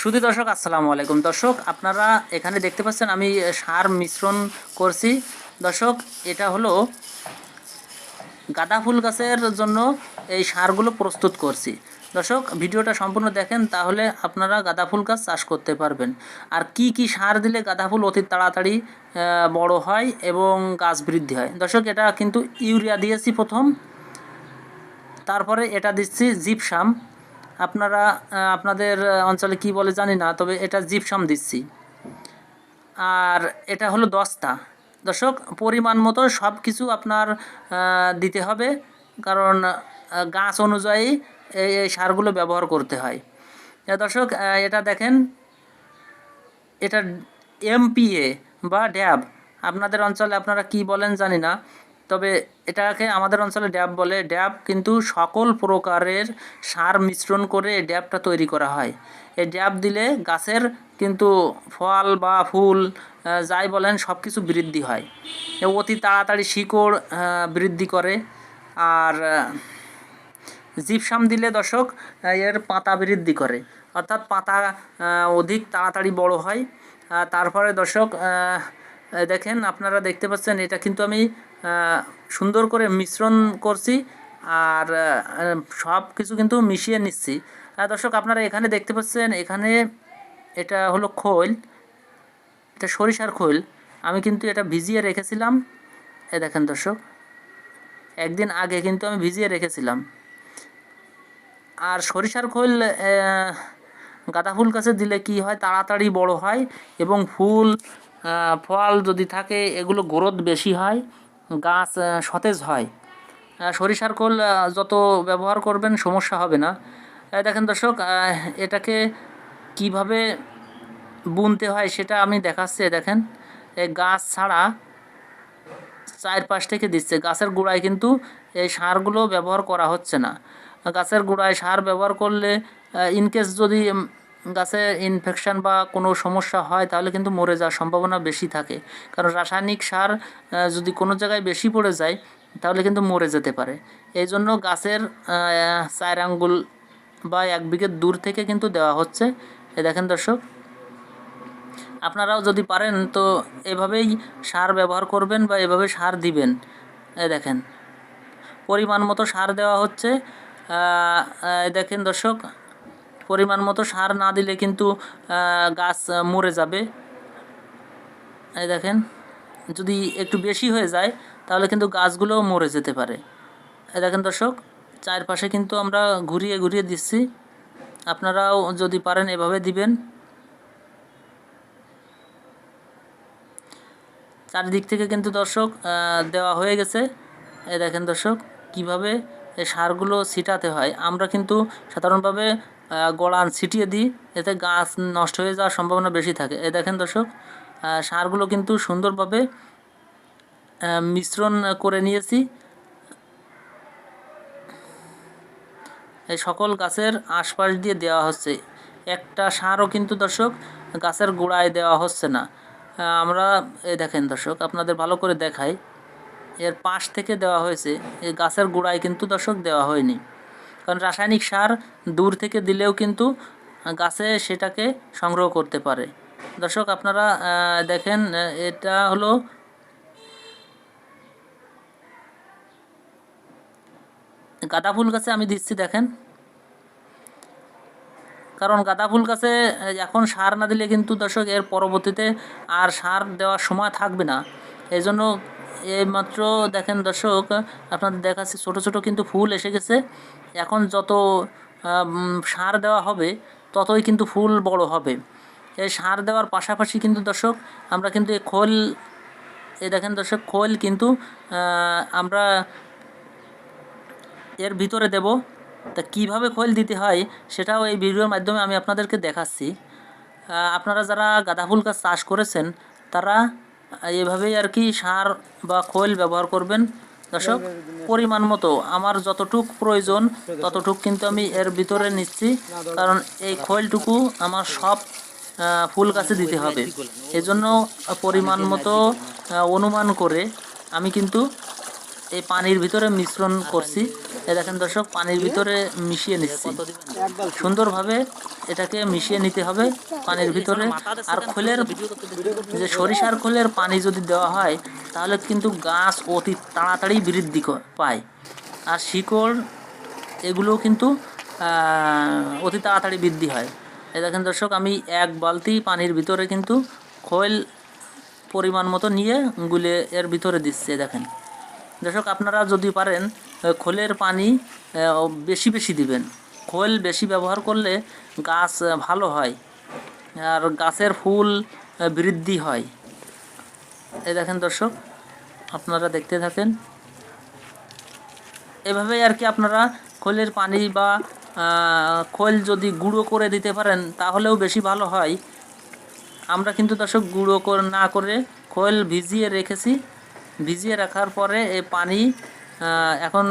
শুধু দর্শক, আসসালামু আলাইকুম। দর্শক, আপনারা এখানে দেখতে পাচ্ছেন আমি সার মিশ্রণ করছি। দর্শক, এটা হলো গাঁদা ফুল গাছের জন্য এই সারগুলো প্রস্তুত করছি। দর্শক, ভিডিওটা সম্পূর্ণ দেখেন, তাহলে আপনারা গাঁদা ফুল গাছ চাষ করতে পারবেন। আর কি কি সার দিলে গাঁদা ফুল অতি তাড়াতাড়ি বড় হয় এবং গাছ বৃদ্ধি হয়? দর্শক, এটা কিন্তু ইউরিয়া দিয়েছি প্রথম, তারপরে এটা দিচ্ছি জিপসাম। আপনারা আপনাদের অঞ্চলে কি বলে জানি না, তবে এটা জিপসাম দিচ্ছি। আর এটা হলো দশটা দর্শক, পরিমাণ মতো সব কিছু আপনার দিতে হবে, কারণ গাছ অনুযায়ী এই এই সারগুলো ব্যবহার করতে হয়। দর্শক এটা দেখেন, এটা এমপিএ বা ড্যাব। আপনাদের অঞ্চলে আপনারা কি বলেন জানি না তবে এটাকে আমাদের অঞ্চলে ড্যাব বলে। ড্যাব কিন্তু সকল প্রকারের সার মিশ্রণ করে এই ড্যাবটা তৈরি করা হয়। এই ড্যাব দিলে গাছের কিন্তু ফল বা ফুল যাই বলেন সব কিছু বৃদ্ধি হয়। অতি তাড়াতাড়ি শিকড় বৃদ্ধি করে। আর জিপসাম দিলে দর্শক এর পাতা বৃদ্ধি করে। অর্থাৎ পাতা অধিক তাড়াতাড়ি বড় হয়। তারপরে দর্শক দেখেন আপনারা দেখতে পাচ্ছেন, এটা কিন্তু আমি সুন্দর করে মিশ্রণ করছি আর সব কিছু কিন্তু মিশিয়ে নিচ্ছি। দর্শক, আপনারা এখানে দেখতে পাচ্ছেন, এখানে এটা হলো খোল, এটা সরিষার খোল। আমি কিন্তু এটা ভিজিয়ে রেখেছিলাম। এ, দেখেন দর্শক, একদিন আগে কিন্তু আমি ভিজিয়ে রেখেছিলাম। আর সরিষার খোল গাঁদা ফুল গাছে দিলে কি হয়? তাড়াতাড়ি বড় হয় এবং ফুল ফল যদি থাকে, এগুলো গ্রোথ বেশি হয়, গাছ সতেজ হয়। সরিষার খোল যত ব্যবহার করবেন, সমস্যা হবে না। দেখেন দর্শক এটাকে কীভাবে বুনতে হয় সেটা আমি দেখাচ্ছি দেখেন। এই গাছ ছাড়া চারপাশ থেকে দিচ্ছে। গাছের গোড়ায় কিন্তু এই সারগুলো ব্যবহার করা হচ্ছে না। গাছের গোড়ায় সার ব্যবহার করলে ইনকেস যদি গাছে ইনফেকশন বা কোনো সমস্যা হয়, তাহলে কিন্তু মরে যাওয়ার সম্ভাবনা বেশি থাকে। কারণ রাসায়নিক সার যদি কোনো জায়গায় বেশি পড়ে যায়, তাহলে কিন্তু মরে যেতে পারে। এই জন্য গাছের চার আঙ্গুল বা এক বিঘে দূর থেকে কিন্তু দেওয়া হচ্ছে। এ দেখেন দর্শক। আপনারাও যদি পারেন, তো এভাবেই সার ব্যবহার করবেন বা এভাবে সার দিবেন। এ দেখেন। পরিমাণ মতো সার দেওয়া হচ্ছে। দেখেন দর্শক। পরিমাণ মতো সার না দিলে কিন্তু গাছ মরে যাবে। এই দেখেন, যদি একটু বেশি হয়ে যায়, তাহলে কিন্তু গাছগুলোও মরে যেতে পারে। এই দেখেন দর্শক, চারপাশে কিন্তু আমরা ঘুরিয়ে ঘুরিয়ে দিচ্ছি। আপনারাও যদি পারেন এভাবে দিবেন। চারিদিক থেকে কিন্তু দর্শক দেওয়া হয়ে গেছে। এই দেখেন দর্শক, কীভাবে এই সারগুলো ছিটাতে হয়। আমরা কিন্তু সাধারণভাবে গড়ান ছিটিয়ে দিই, এতে গাছ নষ্ট হয়ে যাওয়ার সম্ভাবনা বেশি থাকে। এ দেখেন দর্শক সারগুলো কিন্তু সুন্দরভাবে মিশ্রণ করে নিয়েছি। এই সকল গাছের আশপাশ দিয়ে দেওয়া হচ্ছে। একটা সারও কিন্তু দর্শক, গাছের গোড়ায় দেওয়া হচ্ছে না। আমরা এই দেখেন দর্শক, আপনাদের ভালো করে দেখাই। এর পাশ থেকে দেওয়া হয়েছে, এই গাছের গোড়ায় কিন্তু দর্শক দেওয়া হয়নি। কারণ রাসায়নিক সার দূর থেকে দিলেও কিন্তু গাছে সেটাকে সংগ্রহ করতে পারে। দর্শক, আপনারা দেখেন এটা হলো গাঁদা ফুল গাছে আমি দিচ্ছি, দেখেন। কারণ গাঁদা ফুল গাছে এখন সার না দিলে কিন্তু দর্শক এর পরবর্তীতে আর সার দেওয়ার সময় থাকবে না। এই জন্য এইমাত্র দেখেন দর্শক, আপনাদের দেখাচ্ছি ছোট ছোট কিন্তু ফুল এসে গেছে। এখন যত সার দেওয়া হবে, ততই কিন্তু ফুল বড় হবে। এই সার দেওয়ার পাশাপাশি কিন্তু দর্শক, আমরা কিন্তু এই খোল, এই দেখেন দর্শক, খোল কিন্তু আমরা এর ভিতরে দেব। তা কীভাবে খোল দিতে হয়, সেটাও এই ভিডিওর মাধ্যমে আমি আপনাদেরকে দেখাচ্ছি। আপনারা যারা গাঁদা ফুল গাছ চাষ করেছেন, তারা এভাবেই আর কি সার বা খোল ব্যবহার করবেন দর্শক? পরিমাণ মতো। আমার যতটুক প্রয়োজন ততটুক কিন্তু আমি এর ভিতরে নিচ্ছি। কারণ এই খোলটুকু আমার সব ফুল গাছে দিতে হবে। এজন্য পরিমাণ মতো অনুমান করে আমি কিন্তু এই পানির ভিতরে মিশ্রণ করছি। এ দেখেন দর্শক, পানির ভিতরে মিশিয়ে নিচ্ছি। সুন্দরভাবে এটাকে মিশিয়ে নিতে হবে পানির ভিতরে। আর খোলের যে সরিষার খোলের পানি যদি দেওয়া হয়, তাহলে কিন্তু গাছ অতি তাড়াতাড়ি বৃদ্ধি পায়। আর শিকড় এগুলো কিন্তু অতি তাড়াতাড়ি বৃদ্ধি হয়। এ দেখেন দর্শক, আমি এক বালতি পানির ভিতরে কিন্তু খোল পরিমাণ মতো নিয়ে গুলে এর ভিতরে দিচ্ছে দেখেন। দর্শক আপনারা যদি পারেন খোলের পানি বেশি বেশি দিবেন। খোল বেশি ব্যবহার করলে গাছ ভালো হয় আর গাছের ফুল বৃদ্ধি হয়। এই দেখেন দর্শক, আপনারা দেখতে থাকেন। এভাবেই আর কি আপনারা খোলের পানি বা খোল যদি গুঁড়ো করে দিতে পারেন, তাহলেও বেশি ভালো হয়। আমরা কিন্তু দর্শক গুঁড়ো না করে খোল ভিজিয়ে রেখেছি। ভিজিয়ে রাখার পরে এই পানি এখন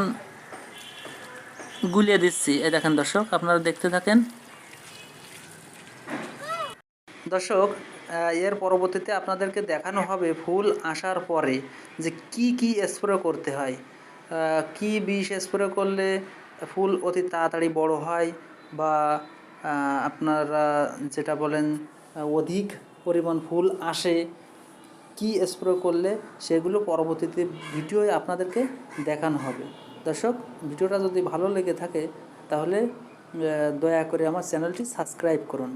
গুলিয়ে দিচ্ছি। এই দেখেন দর্শক, আপনারা দেখতে থাকেন। দর্শক এর পরবর্তীতে আপনাদেরকে দেখানো হবে ফুল আসার পরে যে কি কি স্প্রে করতে হয়। কি বিষ স্প্রে করলে ফুল অতি তাড়াতাড়ি বড় হয় বা আপনারা যেটা বলেন, অধিক পরিমাণ ফুল আসে কি স্প্রে করলে সেগুলো পরবর্তীতে ভিডিওয়ে আপনাদেরকে দেখানো হবে। দর্শক, ভিডিওটা যদি ভালো লেগে থাকে, তাহলে দয়া করে আমার চ্যানেলটি সাবস্ক্রাইব করুন।